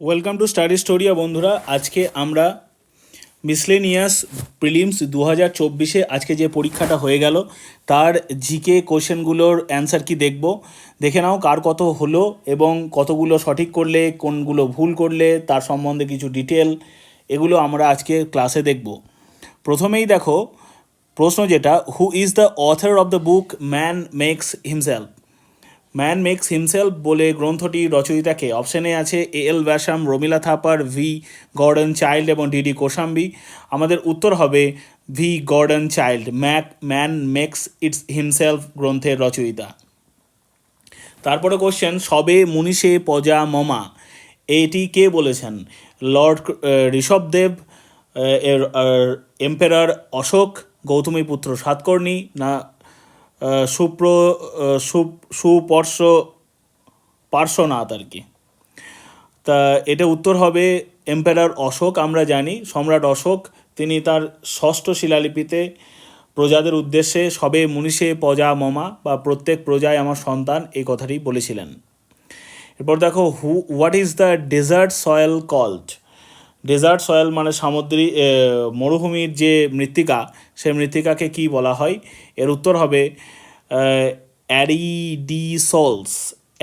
Welcome to study স্টোরিয়া বন্ধুরা, আজকে আমরা মিসলেনিয়াস প্রিলিমস দু হাজার চব্বিশে আজকে যে পরীক্ষাটা হয়ে গেল, তার জিকে কোশ্চেনগুলোর অ্যান্সার কি দেখব? দেখে নাও কার কত হলো এবং কতগুলো সঠিক করলে, কোনগুলো ভুল করলে, তার সম্বন্ধে কিছু ডিটেল এগুলো আমরা আজকে ক্লাসে দেখব। প্রথমেই দেখো, প্রশ্ন যেটা who is the author of the book man makes himself man makes himself বলে গ্রন্থটি রচয়িতাকে। অপশানে আছে A L Basham Romila Thapar V Gordon Childe এবং ডিডি কোশাম্বি আমাদের উত্তর হবে V Gordon Childe mac man makes its himself গ্রন্থের রচয়িতা। তারপরে কোশ্চেন সবে মুনিষে পজা মমা। এটি কে বলেছেন? লর্ড ঋষভদেব এম্পেরার অশোক, গৌতমী পুত্র সাতকর্ণী, না সুপ্র সুপর্শ পার্শ্বনাথ আর কি। তা এটা উত্তর হবে এম্পেরার অশোক, আমরা জানি, সম্রাট অশোক, তিনি তার ষষ্ঠ শিলালিপিতে প্রজাদের উদ্দেশ্যে সবে মুনিষে প্রজা মমা বা প্রত্যেক প্রজায় আমার সন্তান, এই কথাটি বলেছিলেন। এরপর দেখো who what is the desert soil called desert soil মানে সামুদ্রিক মরুভূমির যে মৃত্তিকা, সেই মৃত্তিকাকে কি বলা হয়? এর উত্তর হবে aridisols.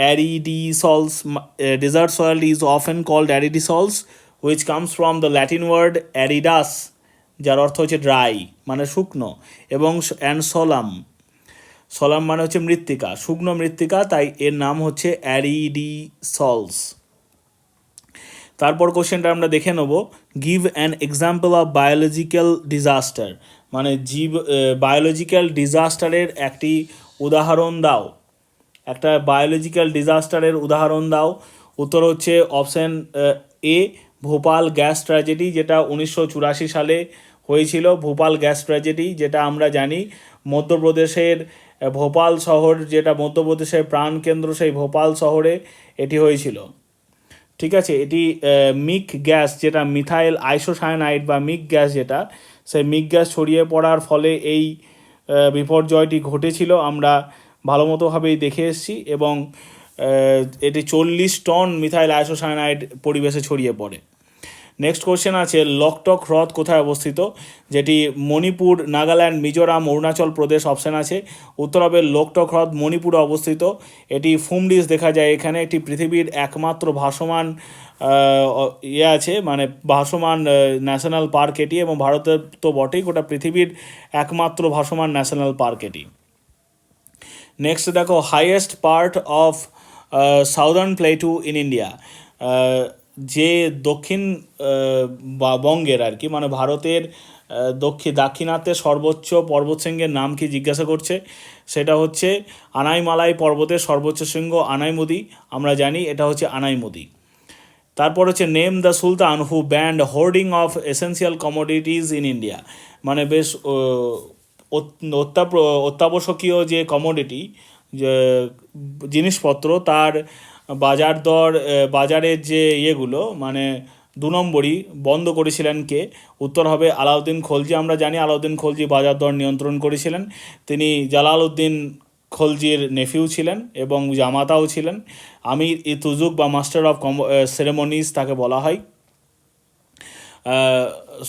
Aridisols desert soil is often called aridisols which comes from the Latin word aridus যার অর্থ হচ্ছে ড্রাই মানে শুকনো, এবং অ্যান্ড সলাম সলাম মানে হচ্ছে মৃত্তিকা, শুকনো মৃত্তিকা, তাই এর নাম হচ্ছে অ্যারিডিসলস। তারপর কোশ্চেনটা আমরা দেখে নেব। Give an example of biological disaster মানে জীব বায়োলজিক্যাল ডিজাস্টারের একটি উদাহরণ দাও। একটা বায়োলজিক্যাল ডিজাস্টারের উদাহরণ দাও। উত্তর হচ্ছে option A Bhopal gas tragedy, যেটা উনিশশো চুরাশি সালে হয়েছিল। ভোপাল গ্যাস ট্র্যাজেডি, যেটা আমরা জানি। মধ্যপ্রদেশের ভোপাল শহর, যেটা মধ্যপ্রদেশের প্রাণকেন্দ্র, সেই ভোপাল শহরে এটি হয়েছিল। ঠিক আছে? এটি মিক গ্যাস যেটা মিথাইল আইসোসায়ানাইড বা মিক গ্যাস যেটা সেই মিক গ্যাস ছড়িয়ে পড়ার ফলে এই বিপর্যয়টি ঘটেছিল। আমরা ভালো মতোভাবেই দেখে এসেছি এবং এটি চল্লিশ টন মিথাইল আইসোসায়ানাইড পরিবেশে ছড়িয়ে পড়ে। নেক্সট কোশ্চেন আছে লকটক হ্রদ কোথায় অবস্থিত? যেটি মণিপুর, নাগাল্যান্ড, মিজোরাম, অরুণাচল প্রদেশ অপশান আছে। উত্তর হবে লোকটক হ্রদ, মণিপুরে অবস্থিত। এটি ফুমডিস দেখা যায় এখানে। একটি পৃথিবীর একমাত্র ভাসমান ইয়ে আছে মানে ভাসমান ন্যাশনাল পার্ক এটি এবং ভারতের তো বটেই, গোটা পৃথিবীর একমাত্র ভাসমান ন্যাশনাল পার্ক এটি। নেক্সট দেখো highest part of southern plateau in India যে দক্ষিণ বা বঙ্গের আর কি মানে ভারতের দক্ষিণ দাক্ষিণাত্যে সর্বোচ্চ পর্বতশৃঙ্গের নাম কি জিজ্ঞাসা করছে? সেটা হচ্ছে আনাইমালাই পর্বতের সর্বোচ্চ শৃঙ্গ আনাইমুদি, আমরা জানি এটা হচ্ছে আনাইমুদি। তারপর হচ্ছে name the sultan who banned hoarding of essential commodities in India. মানে বেশ অত্যাবশ্যকীয় যে কমোডিটি জিনিসপত্র, তার বাজার দর বাজারের যে ইয়েগুলো মানে দু নম্বরই বন্ধ করেছিলেন কে? উত্তর হবে আলাউদ্দিন খলজি। আমরা জানি আলাউদ্দিন খলজি বাজার দর নিয়ন্ত্রণ করেছিলেন। তিনি জালালউদ্দিন খলজির নেফিউ ছিলেন এবং জামাতাও ছিলেন। আমির ই তুজুক বা মাস্টার অফ কম সেরেমনিজ তাকে বলা হয়।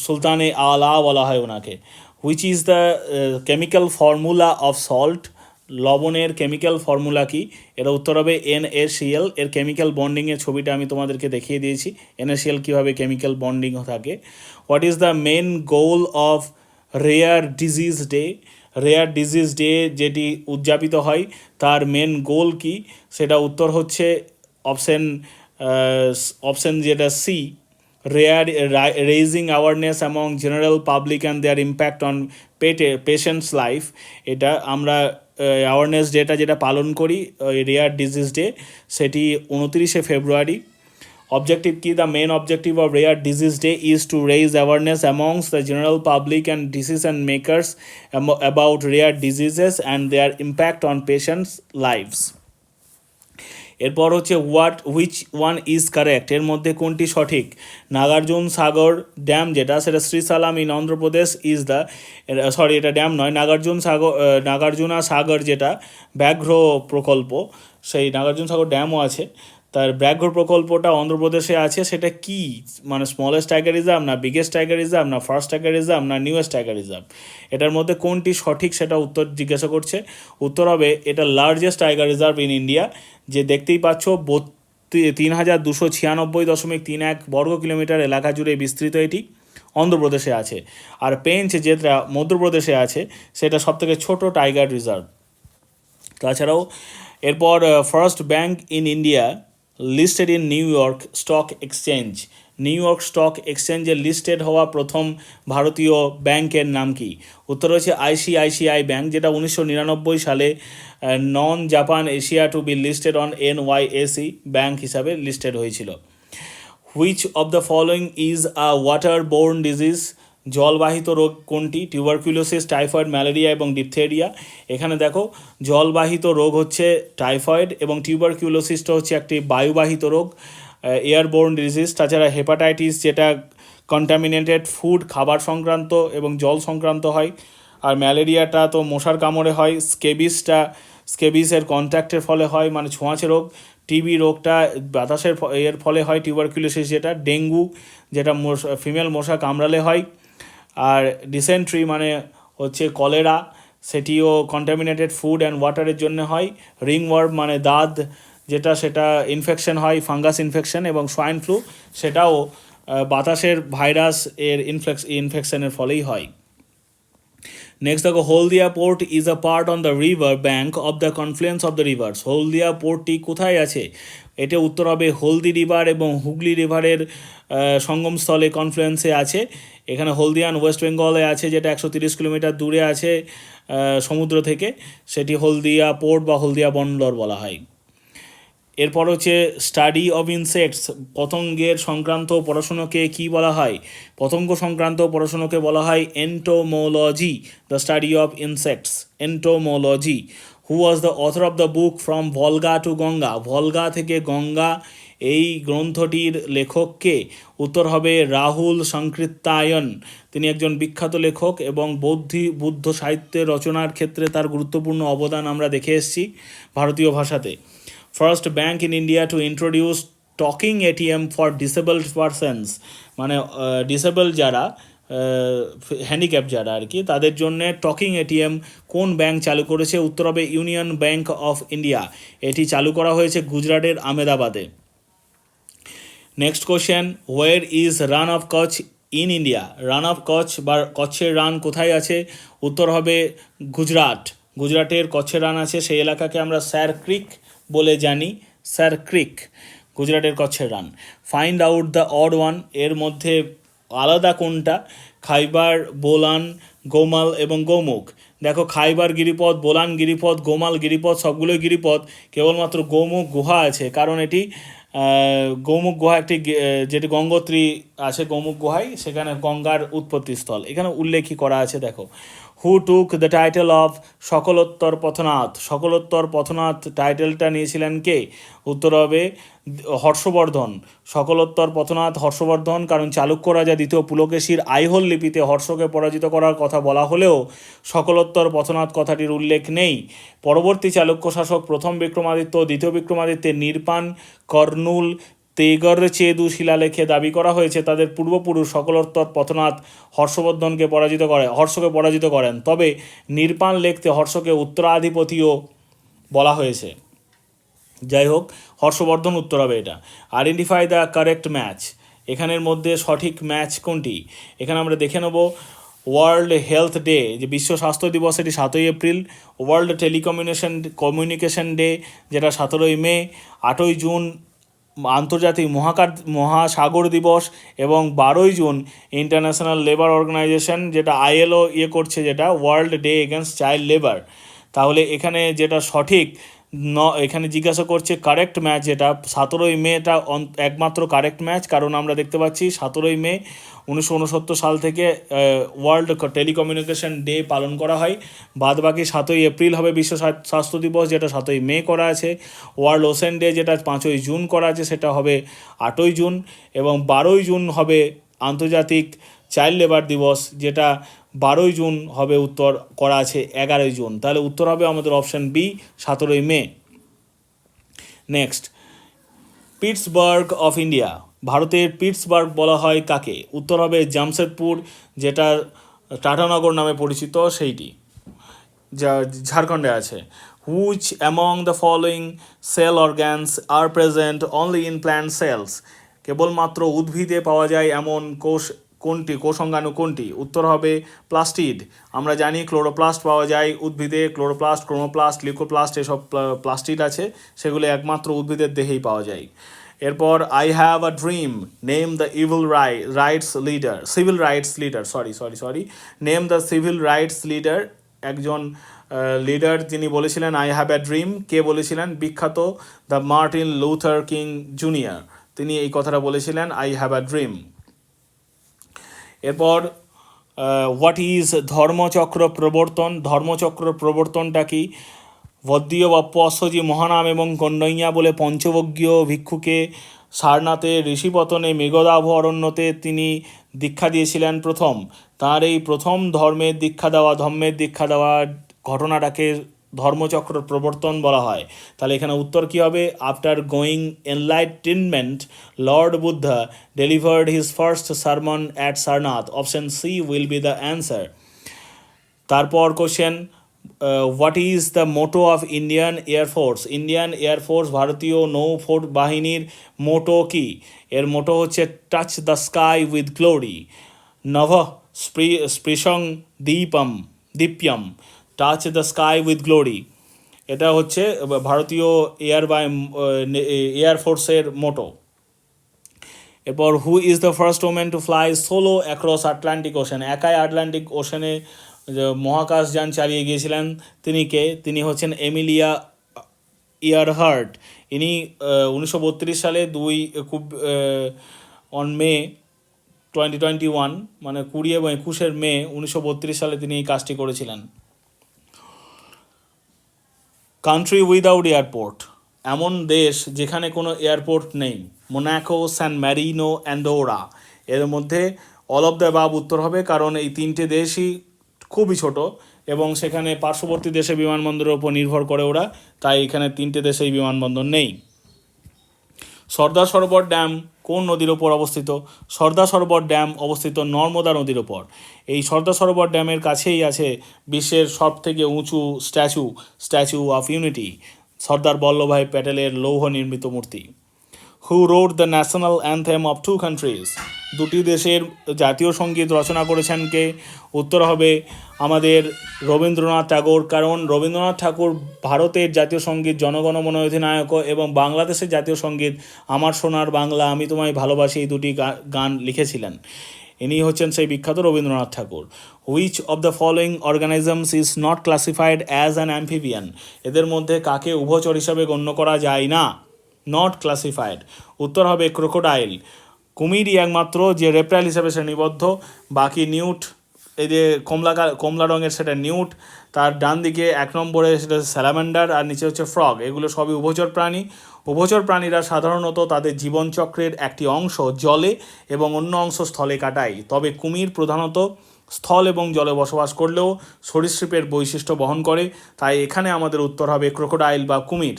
সুলতানে আলা বলা হয় ওনাকে which is the chemical formula of salt লবণের কেমিক্যাল ফর্মুলা কি? এর উত্তর হবে এন এর কেমিক্যাল বন্ডিংয়ের ছবিটা আমি তোমাদেরকে দেখিয়ে দিয়েছি। এন কীভাবে কেমিক্যাল বন্ডিং থাকে? What is the main goal of rare disease day rare disease day যেটি উদযাপিত হয়, তার মেন গোল কি? সেটা উত্তর হচ্ছে অপশন অপশন যেটা C raising awareness among general public and their impact on পেটে পেশেন্টস লাইফ এটা আমরা অ্যাওয়ারনেস ডেটা যেটা পালন করি ওই রেয়ার ডিজিজ ডে সেটি উনত্রিশে ফেব্রুয়ারি। অবজেক্টিভ কি? The main objective of rare disease day is to raise awareness amongst the general public and decision makers about rare diseases and their impact on patients lives এরপর হচ্ছে what which one is correct এর মধ্যে কোনটি সঠিক? Nagarjuna Sagar dam যেটা, সেটা Srisailam in Andhra Pradesh is the sorry এটা dam নয়, নাগার্জুন সাগর নাগার্জুনা সাগর যেটা, ব্যাঘ্র প্রকল্প, সেই নাগার্জুন সাগর ড্যামও আছে। তার ব্যাঘ্র প্রকল্পটা অন্ধ্রপ্রদেশে আছে, সেটা কি? মানে স্মলেস্ট টাইগার রিজার্ভ না বিগেস্ট টাইগার রিজার্ভ না ফার্স্ট টাইগার রিজার্ভ না নিউয়েস্ট টাইগার রিজার্ভ এটার মধ্যে কোনটি সঠিক সেটা উত্তর জিজ্ঞাসা করছে। উত্তর হবে এটা largest tiger reserve in India যে দেখতেই পাচ্ছ তিন হাজার দুশো ছিয়ানব্বই দশমিক তিন এক বর্গ কিলোমিটার এলাকা জুড়ে বিস্তৃত এটি অন্ধ্রপ্রদেশে আছে। আর পেঞ্চ যেটা মধ্যপ্রদেশে আছে, সেটা সবথেকে ছোট টাইগার রিজার্ভ তাছাড়াও এরপর first bank in India listed in New York stock exchange New York stock এক্সচেঞ্জে লিস্টেড হওয়া প্রথম ভারতীয় ব্যাংকের নাম কি? উত্তর হচ্ছে আইসিআইসিআই ব্যাংক, যেটা উনিশশো নিরানব্বই সালে non Japan Asia to be listed on N Y SE bank হিসাবে লিস্টেড হয়েছিল। Which of the following is a water borne disease জলবাহিত রোগ কোনটি? টিউবারকুলোসিস টাইফয়েড ম্যালেরিয়া এবং ডিপথেরিয়া এখানে দেখো, জলবাহিত রোগ হচ্ছে টাইফয়েড এবং টিউবারকিউলোসিসটা হচ্ছে একটি বায়ুবাহিত রোগ এয়ারবোর্ন ডিজিজ তাছাড়া হেপাটাইটিস যেটা কন্টামিনেটেড ফুড খাবার সংক্রান্ত এবং জল সংক্রান্ত হয়। আর ম্যালেরিয়াটা তো মশার কামড়ে হয় স্কেবিসটা স্কেবিসের কন্ট্যাক্টের ফলে হয় মানে ছোঁয়াচে রোগ। টিবি রোগটা বাতাসের এর ফলে হয় টিউবারকুলোসিস যেটা ডেঙ্গু, যেটা ফিমেল মশা কামড়ালে হয়। আর ডিসেন্ট্রি মানে হচ্ছে কলেরা সেটিও কন্টামিনেটেড ফুড অ্যান্ড ওয়াটারের জন্য হয়। রিংওয়ার্ম মানে দাঁত, যেটা সেটা ইনফেকশন হয় ফাঙ্গাস ইনফেকশন এবং সোয়াইন ফ্লু সেটাও বাতাসের ভাইরাস এর ইনফেক্স ইনফেকশনের ফলেই হয়। নেক্সট দেখো, Haldia port is a part on the river bank of the confluence of the rivers Haldia পোর্টটি কোথায় আছে? এটা উত্তর হবে হলদি রিভার এবং হুগলি রিভারের সঙ্গমস্থলে কনফ্লুয়েন্সে আছে। এখানে হলদিয়ান ওয়েস্ট বেঙ্গলে আছে, যেটা একশো তিরিশ কিলোমিটার দূরে আছে সমুদ্র থেকে। সেটি হলদিয়া পোর্ট বা হলদিয়া বন্দর বলা হয়। এরপর হচ্ছে স্টাডি অফ ইনসেক্টস, পতঙ্গের সংক্রান্ত পড়াশুনোকে কি বলা হয়? পতঙ্গ সংক্রান্ত পড়াশুনোকে বলা হয় entomology, the study of insects, entomology. Who was the author of the book from Volga to Ganga Volga থেকে গঙ্গা, এই গ্রন্থটির লেখককে উত্তর হবে রাহুল সংকৃত্তায়ন। তিনি একজন বিখ্যাত লেখক এবং বৌদ্ধি, বুদ্ধ সাহিত্যের রচনার ক্ষেত্রে তার গুরুত্বপূর্ণ অবদান আমরা দেখে এসেছি ভারতীয় ভাষাতে। First bank in India to introduce talking ATM for disabled persons মানে ডিসেবল যারা হ্যান্ডিক্যাপ যারা আর কি, তাদের জন্য টকিং এটিএম কোন ব্যাংক চালু করেছে? উত্তর হবে ইউনিয়ন ব্যাংক অফ ইন্ডিয়া এটি চালু করা হয়েছে গুজরাটের আমেদাবাদে next question where is Rann of Kutch in India Rann of Kutch বা কচ্ছের রান কোথায় আছে? উত্তর হবে গুজরাট। গুজরাটের কচ্ছের রান আছে, সেই এলাকাকে আমরা স্যার ক্রিক বলে জানি। স্যার ক্রিক গুজরাটের কচ্ছের Rann find out the odd ওয়ানের মধ্যে আলাদা কোনটা? খাইবার, বোলান, গোমাল এবং গোমুখ। দেখো, খাইবার গিরিপথ, বোলান গিরিপথ, গোমাল গিরিপথ, সবগুলোই গিরিপথ, কেবলমাত্র গোমুখ গুহা আছে। কারণ এটি গৌমুখ গুহা একটি যেটি গঙ্গোত্রী আছে, গৌমুখ গুহায়, সেখানে গঙ্গার উৎপত্তিস্থল। এখানে উল্লেখই করা আছে, দেখো। Who took the title of Sakalottarapathanatha Sakalottarapathanatha টাইটেলটা নিয়েছিলেন কে? উত্তর হবে হর্ষবর্ধন। সকলোত্তর পথনাথ হর্ষবর্ধন, কারণ চালুক্য রাজা দ্বিতীয় পুলকেশীর আইহোল লিপিতে হর্ষকে পরাজিত করার কথা বলা হলেও সকলোত্তর পথনাথ কথাটির উল্লেখ নেই। পরবর্তী চালুক্য শাসক প্রথম বিক্রমাদিত্য দ্বিতীয় বিক্রমাদিত্যের নির্পাণ কর্নুল তেগর চেদু শিলালেখে দাবি করা হয়েছে, তাদের পূর্বপুরুষ সকলোত্তর পথনাথ হর্ষবর্ধনকে পরাজিত করে হর্ষকে পরাজিত করেন। তবে নির্পাণ লেখতে হর্ষকে উত্তরাধিপতিও বলা হয়েছে। যাই হোক, হর্ষবর্ধন উত্তর হবে এটা। Identify the correct match. এখানের মধ্যে সঠিক ম্যাচ কোনটি? এখানে আমরা দেখে নেব। ওয়ার্ল্ড হেলথ ডে, যে বিশ্ব স্বাস্থ্য দিবস এটি সাতই April. World telecommunication communication day, যেটা সতেরোই মে। আটই জুন আন্তর্জাতিক মহাকার, মহাসাগর দিবস এবং বারোই জুন ইন্টারন্যাশনাল লেবার অর্গানাইজেশন, যেটা আইএলও ইয়ে করছে যেটা, world day against child labour. তাহলে এখানে যেটা সঠিক ন, এখানে জিজ্ঞাসা করছে কারেক্ট ম্যাচ যেটা, সতেরোই মেটা একমাত্র কারেক্ট ম্যাচ কারণ আমরা দেখতে পাচ্ছি সতেরোই মে উনিশশো উনসত্তর সাল থেকে ওয়ার্ল্ড টেলিকমিউনিকেশন ডে পালন করা হয়। বাদ বাকি সাতই এপ্রিল হবে বিশ্ব স্বা- স্বাস্থ্য দিবস, যেটা সাতই মে করা আছে। ওয়ার্ল্ড ওশেন ডে যেটা পাঁচই জুন করা আছে, সেটা হবে আটই জুন। এবং বারোই জুন হবে আন্তর্জাতিক চাইল্ড লেবার দিবস, যেটা বারোই জুন হবে উত্তর, করা আছে এগারোই জুন। তাহলে উত্তর হবে আমাদের অপশান বি সতেরোই May. Next Pittsburgh of India ভারতের পিটসবার্গ বলা হয় কাকে? উত্তর হবে জামশেদপুর যেটা টাটানগর নামে পরিচিত সেইটি। যা ঝাড়খণ্ডে আছে। Which among the following cell organs are present only in plant cells কেবলমাত্র উদ্ভিদে পাওয়া যায় এমন কোষ কোনটি, কোষঙ্গাণু কোনটি? উত্তর হবে প্লাস্টিড। আমরা জানি ক্লোরোপ্লাস্ট পাওয়া যায় উদ্ভিদে। ক্লোরোপ্লাস্ট, ক্রোমোপ্লাস্ট, লিকোপ্লাস্ট এসব প্লা- প্লাস্টিড আছে। সেগুলো একমাত্র উদ্ভিদের দেহেই পাওয়া যায়। এরপর I have a dream name the evil Rai rights leader civil rights leader sorry sorry sorry name the civil rights leader একজন লিডার যিনি বলেছিলেন আই হ্যাভ অ্যা ড্রিম কে বলেছিলেন? বিখ্যাত the Martin Luther King Junior তিনি এই কথাটা বলেছিলেন আই হ্যাভ অ্যা ড্রিম এরপর হোয়াট ইজ ধর্মচক্র প্রবর্তন? ধর্মচক্র প্রবর্তনটা কি? বদ্যীয় বাপ্য অশ্বজি মহানাম এবং কন্ডইয়া বলে পঞ্চবজ্ঞীয় ভিক্ষুকে সারনাথে ঋষিপতনে মেঘদাভ অরণ্যতে তিনি দীক্ষা দিয়েছিলেন প্রথম। তার এই প্রথম ধর্মের দীক্ষা দেওয়া, ধর্মের দীক্ষা দেওয়া ঘটনাটাকে ধর্মচক্র প্রবর্তন বলা হয়। তাহলে এখানে উত্তর কী হবে? After going enlightenment lord Buddha delivered his first sermon at Sarnath option C will be the answer তারপর question what is the motto of Indian air force Indian air force ভারতীয় নৌ ফোর্ট বাহিনীর মোটো কি? এর মোটো হচ্ছে touch the sky with glory নভ স্পৃশং দীপম, দীপ্যম। Touch the sky with glory এটা হচ্ছে ভারতীয় এয়ার বাই এয়ারফোর্সের মোটো এরপর who is the first women to fly solo across Atlantic Ocean একাই আটলান্টিক ওশেনে মহাকাশযান চালিয়ে গিয়েছিলেন, তিনি কে? তিনি হচ্ছেন এমিলিয়া ইয়ারহার্ট। ইনি উনিশশো বত্রিশ সালে দুই, খুব on May twenty twenty one মানে কুড়ি এবং একুশের মে উনিশশো বত্রিশ সালে তিনি এই কাজটি করেছিলেন। কান্ট্রি উইদাউট এয়ারপোর্ট এমন দেশ যেখানে কোনো এয়ারপোর্ট নেই। মোনাকো স্যান ম্যারিনো অ্যান্ডোরা এর মধ্যে অল অফ দ্য বাব উত্তর হবে কারণ এই তিনটে দেশই খুবই ছোট এবং সেখানে পার্শ্ববর্তী দেশে বিমানবন্দরের উপর নির্ভর করে ওরা, তাই এখানে তিনটে দেশেই বিমানবন্দর নেই। সর্দার সরোবর ড্যাম কোন নদীর ওপর অবস্থিত? সর্দার সরোবর ড্যাম অবস্থিত নর্মদা নদীর ওপর। এই সর্দার সরোবর ড্যামের কাছেই আছে বিশ্বের সব থেকে উঁচু statue statue of unity, Sardar Vallabhbhai প্যাটেলের লৌহ নির্মিত মূর্তি। Who wrote the national anthem of two countries দুটি দেশের জাতীয় সংগীত রচনা করেছেন কে? উত্তর হবে আমাদের রবীন্দ্রনাথ ঠাকুর, কারণ রবীন্দ্রনাথ ঠাকুর ভারতের জাতীয় সংগীত জনগণমন অধিনায়ক এবং বাংলাদেশের জাতীয় সংগীত, আমার সোনার বাংলা, আমি তোমায় ভালোবাসি, এই দুটি গান লিখেছিলেন। ইনি হচ্ছেন সেই বিখ্যাত Rabindranath Tagore. Which of the following organisms is not classified as an amphibian এদের মধ্যে কাকে উভচর হিসাবে গণ্য করা যায় না? নট ক্লাসিফাইড উত্তর হবে ক্রোকোডাইল কুমিরই একমাত্র যে রেপ্টাইল হিসাবে শ্রেণীবদ্ধ বাকি নিউট এই যে কমলা কমলা রঙের সেটা নিউট তার ডান দিকে এক নম্বরে সেটা স্যালামেন্ডার আর নিচে হচ্ছে ফ্রগ এগুলো সবই উভচর প্রাণী। উভচর প্রাণীরা সাধারণত তাদের জীবনচক্রের একটি অংশ জলে এবং অন্য অংশ স্থলে কাটায়। তবে কুমির প্রধানত স্থল এবং জলে বসবাস করলেও সরীসৃপের বৈশিষ্ট্য বহন করে। তাই এখানে আমাদের উত্তর হবে ক্রোকোডাইল বা কুমির।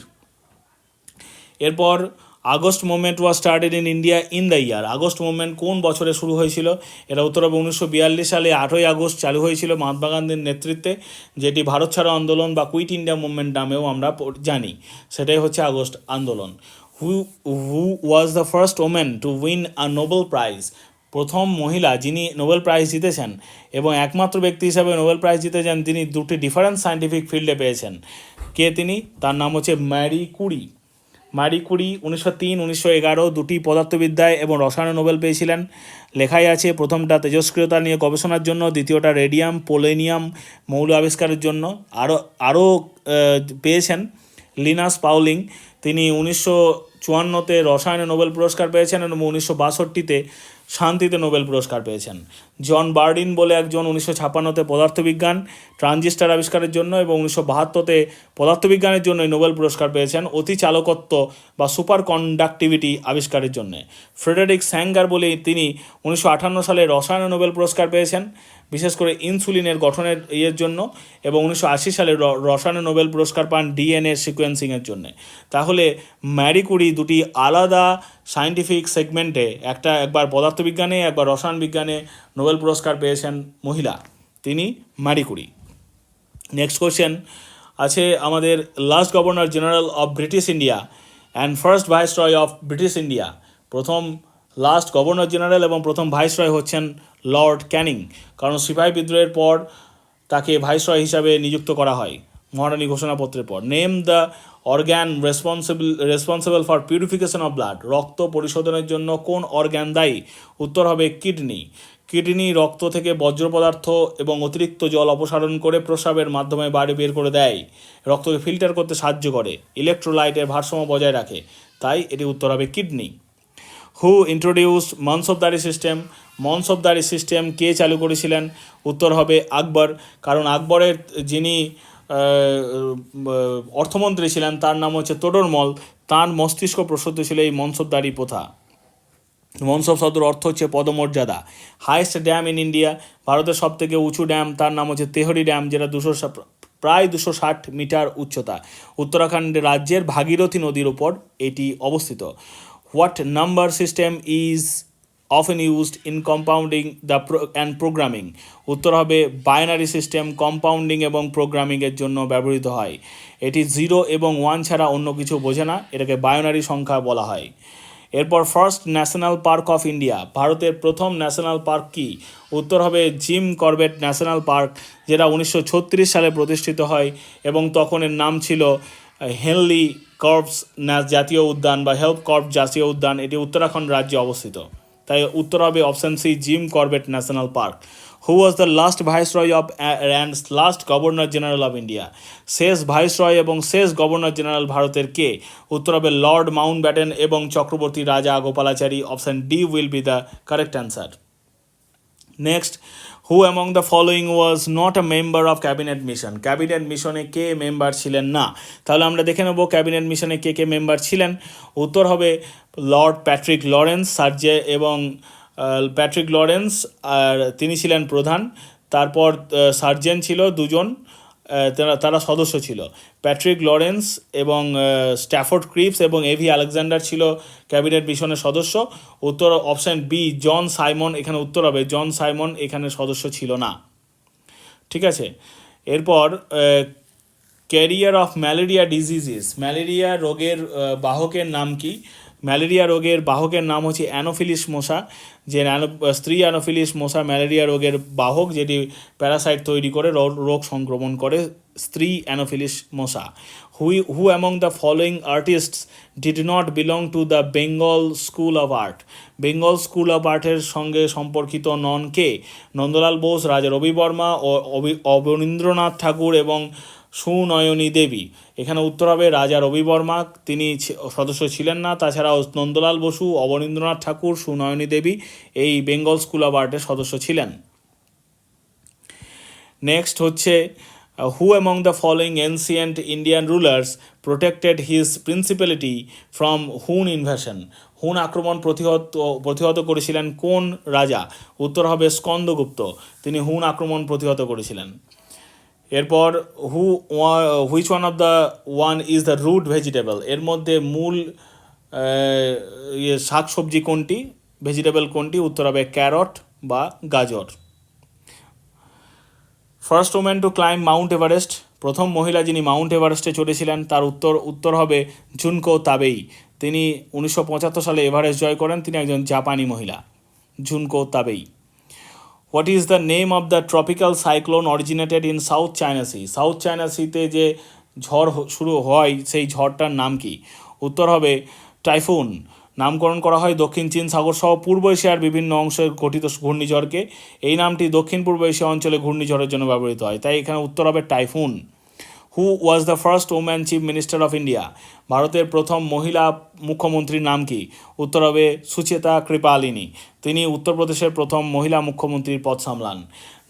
এরপর August movement was started in India in the year August movement কোন বছরে শুরু হয়েছিল? এটা উত্তর হবে উনিশশো বিয়াল্লিশ সালে আটই আগস্ট চালু হয়েছিল মহাত্মা গান্ধীর নেতৃত্বে, যেটি ভারত ছাড়ো আন্দোলন বা কুইট ইন্ডিয়া মুভমেন্ট নামেও আমরা জানি। সেটাই হচ্ছে আগস্ট আন্দোলন। Who who was the first women to win a Nobel prize প্রথম মহিলা যিনি নোবেল প্রাইজ জিতেছেন এবং একমাত্র ব্যক্তি হিসাবে নোবেল প্রাইজ জিতেছেন তিনি দুটি ডিফারেন্ট সায়েন্টিফিক ফিল্ডে পেয়েছেন। কে তিনি? তার নাম হচ্ছে ম্যারি কুরি। মারি কুরি উনিশশো তিন, উনিশশো এগারো দুটি পদার্থবিদ্যায় এবং রসায়নে নোবেল পেয়েছিলেন। লেখাই আছে, প্রথমটা তেজস্ক্রিয়তা নিয়ে গবেষণার জন্য, দ্বিতীয়টা রেডিয়াম, পোলেনিয়াম মৌল আবিষ্কারের জন্য। আরও আরও পেয়েছেন লিনাস পাউলিং তিনি উনিশশো চুয়ান্নতে রসায়নে নোবেল পুরস্কার পেয়েছেন এবং উনিশশো বাষট্টিতে শান্তিতে নোবেল পুরস্কার পেয়েছেন। জন বার্ডিন বলে একজন উনিশশো ছাপ্পান্নতে পদার্থবিজ্ঞান, ট্রানজিস্টার আবিষ্কারের জন্য এবং উনিশশো বাহাত্তরতে পদার্থবিজ্ঞানের জন্য নোবেল পুরস্কার পেয়েছেন অতি চালকত্ব বা সুপার কন্ডাক্টিভিটি আবিষ্কারের জন্য। ফ্রেডারিক স্যাঙ্গার বলে তিনি উনিশশো আটান্ন সালে রসায়নে নোবেল পুরস্কার পেয়েছেন। বিশেষ করে ইনসুলিনের গঠনের ইয়ের জন্য এবং উনিশশো আশি সালে রসায়নে নোবেল পুরস্কার পান ডিএনএ সিকোয়েন্সিংয়ের জন্য। তাহলে ম্যারি কুরি দুটি আলাদা সায়েন্টিফিক সেগমেন্টে একটা একবার পদার্থবিজ্ঞানে, একবার রসায়ন বিজ্ঞানে নোবেল পুরস্কার পেয়েছেন মহিলা, তিনি ম্যারি কুরি। নেক্সট কোয়েশ্চেন আছে আমাদের last governor general of British India and first viceroy of British India প্রথম লাস্ট গভর্নর জেনারেল এবং প্রথম ভাইসরয় হচ্ছেন লর্ড ক্যানিং, কারণ সিপাহী বিদ্রোহের পর তাকে ভাইসরয় হিসাবে নিযুক্ত করা হয়, মহারানী ঘোষণাপত্রের পর। Name the organ responsible responsible for purification of blood রক্ত পরিশোধনের জন্য কোন অর্গ্যান দায়ী? উত্তর হবে কিডনি। কিডনি রক্ত থেকে বজ্র পদার্থ এবং অতিরিক্ত জল অপসারণ করে প্রস্রাবের মাধ্যমে বাইরে বের করে দেয়। রক্তকে ফিল্টার করতে সাহায্য করে ইলেকট্রোলাইটের ভারসাম্য বজায় রাখে, তাই এটি উত্তর হবে kidney. Who introduce Mansabdari system Mansabdari system কে চালু করেছিলেন? উত্তর হবে আকবর। কারণ আকবরের যিনি অর্থমন্ত্রী ছিলেন, তার নাম হচ্ছে তোডরমল তার মস্তিষ্ক প্রসূত ছিল এই মনসবদারি প্রথা। মনসব শব্দের অর্থ হচ্ছে পদমর্যাদা। হাইয়েস্ট ড্যাম ইন ইন্ডিয়া, ভারতের সব থেকে উঁচু ড্যাম, তার নাম হচ্ছে তেহরি ড্যাম, যেটা দুশো প্রায় দুশো ষাট মিটার উচ্চতা। উত্তরাখণ্ড রাজ্যের ভাগীরথী নদীর উপর এটি অবস্থিত। What number system is often used in compounding the and programming উত্তর হবে বাইনারি সিস্টেম কম্পাউন্ডিং এবং প্রোগ্রামিংয়ের জন্য ব্যবহৃত হয়। এটি জিরো এবং ওয়ান ছাড়া অন্য কিছু বোঝে না, এটাকে বায়োনারি সংখ্যা বলা হয়। এরপর first national park of India ভারতের প্রথম ন্যাশনাল পার্ক কি? উত্তর হবে জিম করবেট ন্যাশনাল পার্ক যেটা উনিশশো ছত্রিশ সালে প্রতিষ্ঠিত হয় এবং তখন এর নাম ছিল হেনলি কর্পস ন্যাস জাতীয় উদ্যান বা হেল্প কর্প জাতীয় উদ্যান, এটি উত্তরাখণ্ড রাজ্যে অবস্থিত। তাই উত্তর হবে option C, Jim Corbett national park. Who was the last viceroy of and last governor general of India. শেষ ভাইসরয় এবং শেষ গভর্নর জেনারেল ভারতের কে? উত্তর হবে লর্ড মাউন্ট ব্যাটেন এবং Chakravarti Rajagopalachari. Option D will be the correct answer. Next who among the following was not a member of cabinet mission cabinet মিশনে কে member ছিলেন না? তাহলে আমরা দেখে নেব ক্যাবিনেট মিশনে কে কে মেম্বার ছিলেন। উত্তর হবে লর্ড প্যাট্রিক লরেন্স সার্জে এবং প্যাট্রিক লরেন্স আর তিনি ছিলেন প্রধান। তারপর সার্জেন ছিল দুজন। তারা তারা সদস্য ছিল। প্যাট্রিক লরেন্স এবং স্ট্যাফোর্ড ক্রিপস এবং এভি আলেকজান্ডার ছিল ক্যাবিনেট মিশনের সদস্য। উত্তর অপশন বি, জন সাইমন এখানে উত্তর হবে। জন সাইমন এখানে সদস্য ছিল না। ঠিক আছে? এরপর carrier of malaria diseases. Malaria রোগের বাহকের নাম কি? ম্যালেরিয়া রোগের বাহকের নাম হচ্ছে অ্যানোফিলিস মশা, যে স্ত্রী অ্যানোফিলিস মশা, ম্যালেরিয়া রোগের বাহক যেটি প্যারাসাইট তৈরি করে রোগ সংক্রমণ করে স্ত্রী অ্যানোফিলিস মশা। হুই who among the following artists did not belong to the Bengal school of art Bengal school of আর্টের সঙ্গে সম্পর্কিত নন কে? নন্দলাল বোস, রাজা রবি বর্মা ও অবি- অবনীন্দ্রনাথ ঠাকুর এবং সুনয়নী দেবী। এখানে উত্তর হবে রাজা রবি বর্মা, তিনি সদস্য ছিলেন না। তাছাড়াও নন্দলাল বসু, অবনীন্দ্রনাথ ঠাকুর, সুনয়নী দেবী এই বেঙ্গল স্কুল অফ আর্টের সদস্য ছিলেন। নেক্সট হচ্ছে who among the following ancient Indian rulers protected his principality from Hun invasion Hun আক্রমণ প্রতিহত প্রতিহত করেছিলেন কোন রাজা? উত্তর হবে স্কন্দগুপ্ত। তিনি হুন আক্রমণ প্রতিহত করেছিলেন। এরপর who which one of the one is the root vegetable এর মধ্যে মূল ইয়ে শাক সবজি কোনটি? ভেজিটেবল কোনটি? উত্তর হবে ক্যারট বা গাজর। First woman to climb Mount Everest প্রথম মহিলা যিনি মাউন্ট এভারেস্টে চড়েছিলেন, তার উত্তর উত্তর হবে জুনকো তাবেই তিনি উনিশশো পঁচাত্তর সালে এভারেস্ট জয় করেন। তিনি একজন জাপানি মহিলা Junko Tabei what is the name of the tropical cyclone originated in South China Sea South China সিতে যে ঝড় শুরু হয়, সেই ঝড়টার নাম কি? উত্তর হবে, টাইফুন। নামকরণ করা হয় দক্ষিণ চীন সাগর সহ পূর্ব এশিয়ার বিভিন্ন অংশে গঠিত ঘূর্ণিঝড়কে। এই নামটি দক্ষিণ পূর্ব এশিয়া অঞ্চলে ঘূর্ণিঝড়ের জন্য ব্যবহৃত হয়। তাই এখানে উত্তর হবে typhoon. Who was the first woman chief minister of India ভারতের প্রথম মহিলা মুখ্যমন্ত্রীর নাম কি? উত্তর হবে সুচেতা কৃপালিনী। তিনি উত্তরপ্রদেশের প্রথম মহিলা মুখ্যমন্ত্রীর পদ সামলান।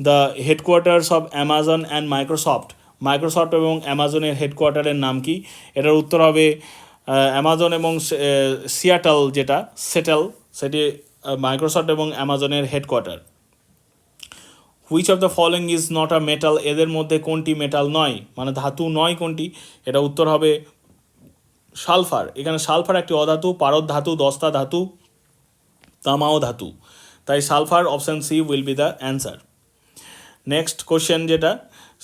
The headquarters of Amazon and Microsoft Microsoft এবং অ্যামাজনের হেডকোয়ার্টারের নাম কি? এটার উত্তর হবে অ্যামাজন এবং সিয়াটল যেটা সেটেল সেটি মাইক্রোসফট এবং অ্যামাজনের headquarter which of the following is not a metal এদের মধ্যে কোনটি মেটাল নয়? মানে ধাতু নয় কোনটি? এটা উত্তর হবে সালফার। এখানে সালফার একটি অধাতু, পারদ ধাতু, দস্তা ধাতু, তামাও ধাতু। তাই sulphur option C will be the answer next question যেটা,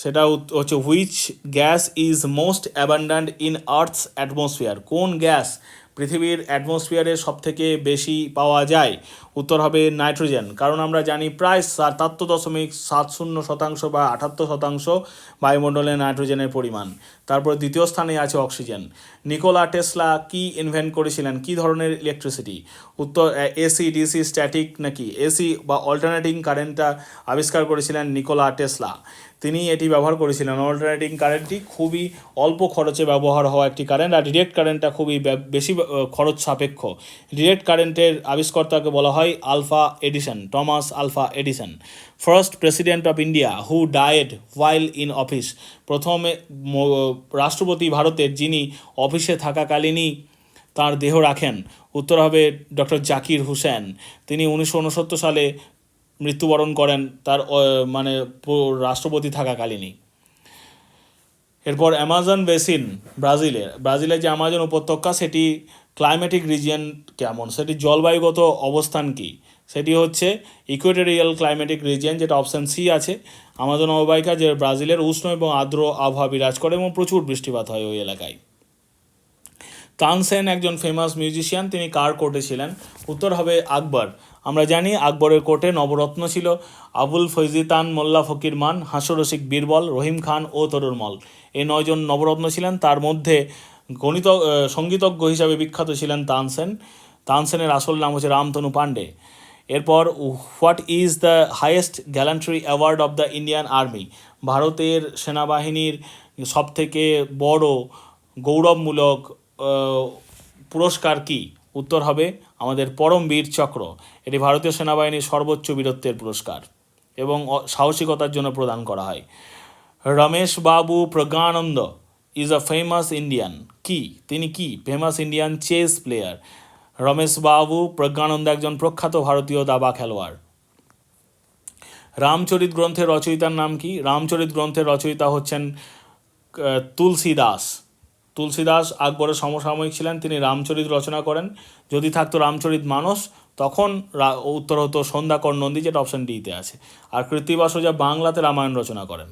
সেটা হচ্ছে which gas is most abundant in earth's atmosphere কোন গ্যাস পৃথিবীর অ্যাটমসফিয়ারে সব থেকে বেশি পাওয়া যায়, উত্তর হবে নাইট্রোজেন। কারণ আমরা জানি প্রায় সাতাত্তর দশমিক সাত শূন্য শতাংশ বা আটাত্তর শতাংশ বায়ুমণ্ডলে নাইট্রোজেনের পরিমাণ। তারপর দ্বিতীয় স্থানে আছে অক্সিজেন। নিকোলা টেসলা কি ইনভেন্ট করেছিলেন? কি ধরনের ইলেকট্রিসিটি উত্তর এসি ডিসি স্ট্যাটিক নাকি? এসি বা অল্টারনেটিং কারেন্টটা আবিষ্কার করেছিলেন নিকোলা টেসলা। তিনি এটি ব্যবহার করেছিলেন। অল্টারনেটিং কারেন্টটি খুবই অল্প খরচে ব্যবহার হওয়া একটি কারেন্ট, আর ডিরেক্ট কারেন্টটা খুবই বেশি খরচ সাপেক্ষ। ডিরেক্ট কারেন্টের আবিষ্কর্তাকে বলা হয় Alva Edison, Thomas Alva Edison. First president of India who died while in office. প্রথমে রাষ্ট্রপতি ভারতের যিনি অফিসে থাকাকালীনই তার দেহ রাখেন। উত্তর হবে ডক্টর জাকির হুসেন। তিনি উনিশশো উনসত্তর সালে মৃত্যুবরণ করেন তার মানে রাষ্ট্রপতি থাকাকালীনই। এরপর অ্যামাজন বেসিন ব্রাজিলের ব্রাজিলের যে আমাজন উপত্যকা, সেটি ক্লাইমেটিক রিজিয়ন কেমন? সেটি জলবায়ুগত অবস্থান কি? সেটি হচ্ছে ইকুয়েটোরিয়াল ক্লাইমেটিক রিজিয়ন, যেটা অপশান সি আছে। আমাজন অববাহিকা যে ব্রাজিলের উষ্ণ এবং আর্দ্র আবহাওয়া বিরাজ করে এবং প্রচুর বৃষ্টিপাত হয় ওই এলাকায়। তানসেন একজন ফেমাস মিউজিশিয়ান তিনি কার কোর্টে ছিলেন? উত্তর হবে আকবর। আমরা জানি আকবরের কোর্টে নবরত্ন ছিল। আবুল ফৈজিতান মোল্লা ফকির মান হাস্যরসিক বীরবল, রহিম খান ও তরুরমল এই নয়জন নবরত্ন ছিলেন। তার মধ্যে গণিত সঙ্গীতজ্ঞ হিসাবে বিখ্যাত ছিলেন তানসেন তানসেনের আসল নাম হচ্ছে রামতনু পাণ্ডে। এরপর, what is the highest gallantry award of the Indian army? ভারতের সেনাবাহিনীর সবথেকে বড় গৌরবমূলক পুরস্কার কি? উত্তর হবে আমাদের পরমবীর চক্র। এটি ভারতীয় সেনাবাহিনীর সর্বোচ্চ বীরত্বের পুরস্কার এবং সাহসিকতার জন্য প্রদান করা হয়। Ramesh Babu Praggnanandhaa is a famous Indian কি? তিনি কি? Famous Indian chess player Ramesh Babu Praggnanandhaa একজন প্রখ্যাত ভারতীয় দাবা খেলোয়াড়। রামচরিত গ্রন্থের রচয়িতার নাম কি? রামচরিত গ্রন্থের রচয়িতা হচ্ছেন তুলসী দাস। তুলসী দাস আকবরের সমসাময়িক ছিলেন, তিনি রামচরিত রচনা করেন। যদি থাকতো রামচরিত মানস, তখন উত্তর হতো সন্ধ্যাকর নন্দী, যেটা অপশন ডিতে আছে। আর কৃত্তিবাস ওঝা বাংলাতে রামায়ণ রচনা করেন।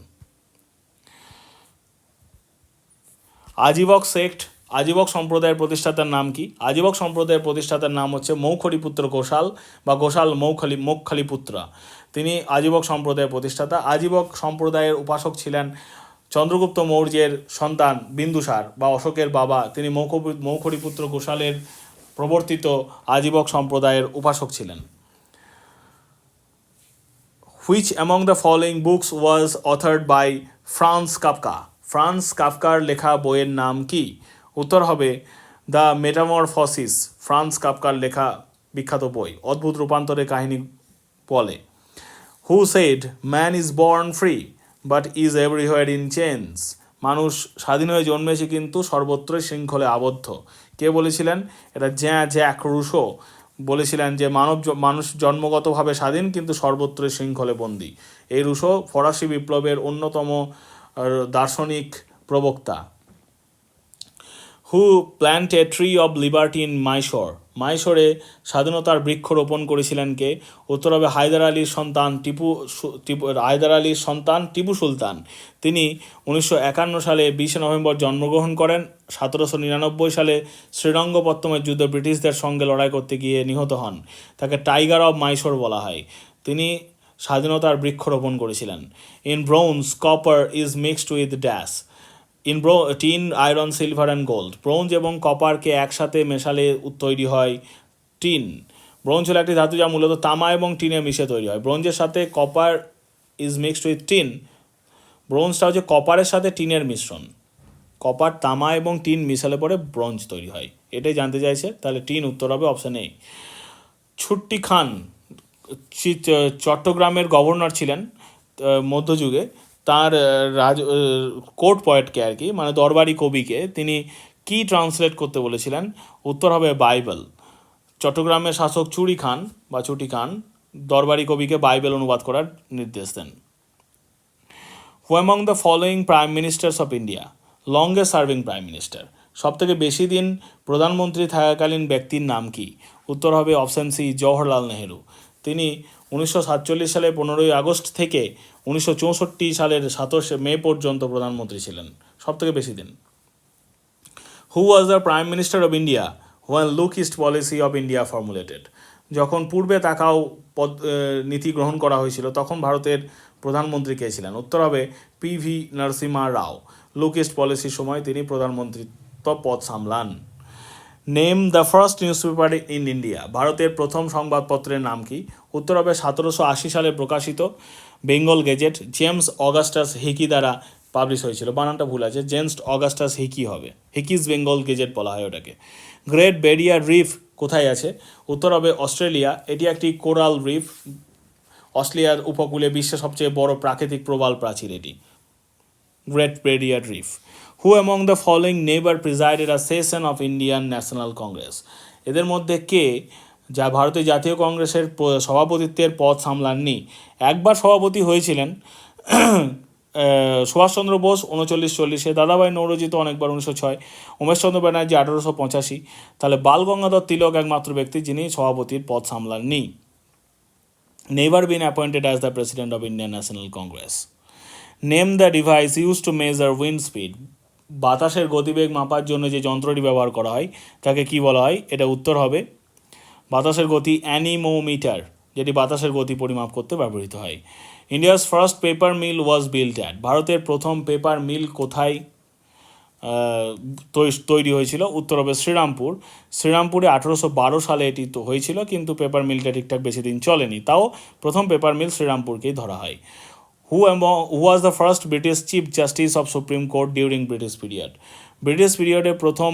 আজীবক সেক্ট, আজীবক সম্প্রদায়ের প্রতিষ্ঠাতার নাম কি? আজীবক সম্প্রদায়ের প্রতিষ্ঠাতার নাম হচ্ছে মৌখরিপুত্র ঘোষাল বা ঘোষাল মৌখালি মোক্ষালিপুত্রা তিনি আজীবক সম্প্রদায়ের প্রতিষ্ঠাতা। আজীবক সম্প্রদায়ের উপাসক ছিলেন চন্দ্রগুপ্ত মৌর্যের সন্তান বিন্দুসার বা অশোকের বাবা, তিনি মৌখ মৌখরিপুত্র ঘোষালের প্রবর্তিত আজীবক সম্প্রদায়ের উপাসক ছিলেন। Which among the following books was authored by Franz Kafka Franz কাফকার লেখা বইয়ের নাম কি? উত্তর হবে দ্য মেটামরফসিস ফ্রান্স কাফকার লেখা বিখ্যাত বই। অদ্ভুত রূপান্তরের কাহিনী বলে। Who said man is born free but is everywhere in change মানুষ স্বাধীন হয়ে জন্মেছে কিন্তু সর্বত্রই শৃঙ্খলে আবদ্ধ। কে বলেছিলেন? এটা জ্যা জ্যাক রুশো। বলেছিলেন যে মানব মানুষ জন্মগতভাবে স্বাধীন কিন্তু সর্বত্রই শৃঙ্খলে বন্দী। এই রুশো ফরাসি বিপ্লবের অন্যতম দার্শনিক প্রবক্তা। Who plant a tree of liberty in Mysore মাইশোরে স্বাধীনতার বৃক্ষ রোপণ করেছিলেন কে? উত্তর হবে হায়দার আলীর সন্তান টিপু টিপু, হায়দার আলীর সন্তান টিপু সুলতান। তিনি উনিশশো একান্ন সালে বিশে নভেম্বর জন্মগ্রহণ করেন। সতেরোশো নিরানব্বই সালে শ্রীরঙ্গপত্তমের যুদ্ধে ব্রিটিশদের সঙ্গে লড়াই করতে গিয়ে নিহত হন। তাকে টাইগার অব মাইশোর বলা হয়। তিনি স্বাধীনতার বৃক্ষ রোপণ করেছিলেন। In bronze, copper is mixed with dash. In bro tin iron, silver and gold bronze এবং কপারকে একসাথে মেশালে তৈরি হয় টিন। ব্রোঞ্জ হলো একটি ধাতু যা মূলত তামা এবং টিনে মিশে তৈরি হয়। ব্রোঞ্জের সাথে copper is mixed with tin ব্রোঞ্জটা হচ্ছে কপারের সাথে টিনের মিশ্রণ। কপার, তামা এবং টিন মিশালে পরে ব্রোঞ্জ তৈরি হয়। এটাই জানতে চাইছে, তাহলে টিন উত্তর হবে অপশান এ ছুট্টি খান চট্টগ্রামের গভর্নর ছিলেন মধ্যযুগে। তার রাজ কোর্ট পয়েটকে আর কি মানে দরবারি কবিকে, তিনি কি ট্রান্সলেট করতে বলেছিলেন? উত্তর হবে বাইবেল। চট্টগ্রামের শাসক চুরি খান বা চুটি খান, দরবারি কবিকে বাইবেল অনুবাদ করার নির্দেশ দেন। Who among the following prime ministers of India longest serving prime minister সব থেকে বেশি দিন প্রধানমন্ত্রী থাকাকালীন ব্যক্তির নাম কি? উত্তর হবে অপশান সি, জওহরলাল নেহেরু। তিনি উনিশশো সাতচল্লিশ সালে পনেরোই আগস্ট থেকে উনিশশো চৌষট্টি সালের সাতাশে মে পর্যন্ত প্রধানমন্ত্রী ছিলেন সব থেকে বেশি দিন। Who was the prime minister of India when look east policy of India formulated যখন পূর্বে তাকাও পদ নীতি গ্রহণ করা হয়েছিল, তখন ভারতের প্রধানমন্ত্রী কে ছিলেন? উত্তর হবে P V Narasimha Rao. Look east পলিসির সময় তিনি প্রধানমন্ত্রিত্ব পদ সামলান। Name the first newspaper in India ভারতের প্রথম সংবাদপত্রের নাম কি? উত্তর হবে সতেরোশো আশি সালে প্রকাশিত Bengal Gazette James Augustus Hicky দ্বারা পাবলিশ হয়েছিল। বানানটা ভুল আছে, জেমস অগাস্টাস হিকি হবে। হিকিস বেঙ্গল গেজেট বলা হয় ওটাকে। গ্রেট ব্যারিয়ার রিফ কোথায় আছে? উত্তর হবে অস্ট্রেলিয়া। এটি একটি কোরাল রিফ। অস্ট্রেলিয়ার উপকূলে বিশ্বের সবচেয়ে বড় প্রাকৃতিক প্রবাল প্রাচীর এটি। Great barrier reef. Who among the following never presided a session of Indian national congress এদের মধ্যে কে যা ভারতীয় জাতীয় কংগ্রেসের সভাপতিত্বের পদ সামলাননি। একবার সভাপতি হয়েছিলেন সুভাষচন্দ্র বোস উনচল্লিশ চল্লিশে, দাদাভাই নৌরজি তো অনেকবার উনিশশো ছয়, উমেশচন্দ্র ব্যানার্জি আঠারোশো পঁচাশি, তাহলে বাল গঙ্গাধর তিলক একমাত্র ব্যক্তি যিনি সভাপতির পদ সামলাননি। Never been appointed as the president of Indian national congress name the device use to measure wind speed বাতাসের গতিবেগ মাপার জন্য যে যন্ত্রটি ব্যবহার করা হয়, তাকে কি বলা হয়? এটা উত্তর হবে বাতাসের গতি অ্যানিমোমিটার, যেটি বাতাসের গতি পরিমাপ করতে ব্যবহৃত হয়। India's first paper mill was build at. ভারতের প্রথম পেপার মিল কোথায় তৈরি হয়েছিল? উত্তর হবে শ্রীরামপুর। শ্রীরামপুরে আঠেরোশো বারো সালে এটি তো হয়েছিল, কিন্তু পেপার মিলটা ঠিকঠাক বেশি দিন চলেনি। তাও প্রথম পেপার মিল শ্রীরামপুরকেই ধরা হয়। Who who was the first British chief justice of supreme court during British period British পিরিয়ডে প্রথম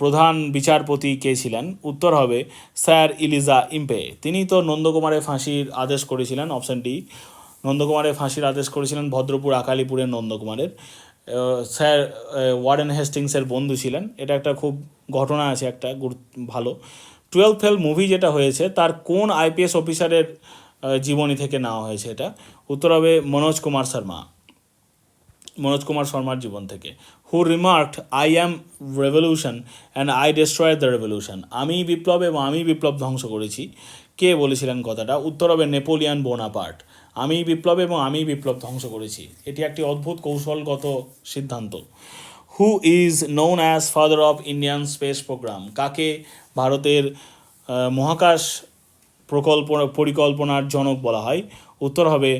প্রধান বিচারপতি কে ছিলেন? উত্তর হবে স্যার ইলিজা ইম্পে। তিনি তো নন্দকুমারের ফাঁসির আদেশ করেছিলেন, অপশন ডি। নন্দকুমারের ফাঁসির আদেশ করেছিলেন ভদ্রপুর আকালিপুরের নন্দকুমারের। স্যার ওয়ারেন হেস্টিংসের বন্ধু ছিলেন। এটা একটা খুব ঘটনা আছে, একটা ভালো। টুয়েলভ ফেল মুভি যেটা হয়েছে, তার কোন আইপিএস অফিসারের জীবনী থেকে নেওয়া হয়েছে এটা? উত্তর হবে মনোজ কুমার শর্মা। মনোজ কুমার শর্মার জীবন থেকে who remarked I am revolution and I destroy the revolution আমি বিপ্লব এবং আমি বিপ্লব ধ্বংস করেছি। কে বলেছিলেন কথাটা? উত্তর হবে নেপোলিয়ান বোনাপার্ট। আমি বিপ্লব এবং আমি বিপ্লব ধ্বংস করেছি। এটি একটি অদ্ভুত কৌশলগত সিদ্ধান্ত। Who is known as father of Indian space program কাকে ভারতের মহাকাশ প্রকল্প, পরিকল্পনার জনক বলা হয়? উত্তর হবে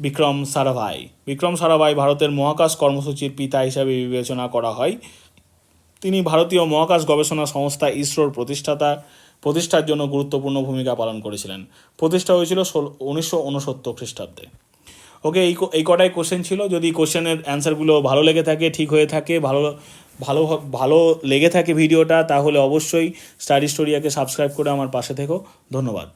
বিক্রম সারাভাই। বিক্রম সারাভাই ভারতের মহাকাশ কর্মসূচির পিতা হিসাবে বিবেচনা করা হয়। তিনি ভারতীয় মহাকাশ গবেষণা সংস্থা ইসরোর প্রতিষ্ঠাতা, প্রতিষ্ঠার জন্য গুরুত্বপূর্ণ ভূমিকা পালন করেছিলেন। প্রতিষ্ঠা হয়েছিল উনিশশো উনসত্তর খ্রিস্টাব্দে। ওকে, এই এই কটাই কোশ্চেন ছিল। যদি কোশ্চেনের অ্যান্সারগুলো ভালো লেগে থাকে, ঠিক হয়ে থাকে, ভালো ভালো ভালো লেগে থাকে ভিডিওটা তাহলে অবশ্যই স্টাডি স্টোরিয়াকে সাবস্ক্রাইব করে আমার পাশে থেকো। ধন্যবাদ।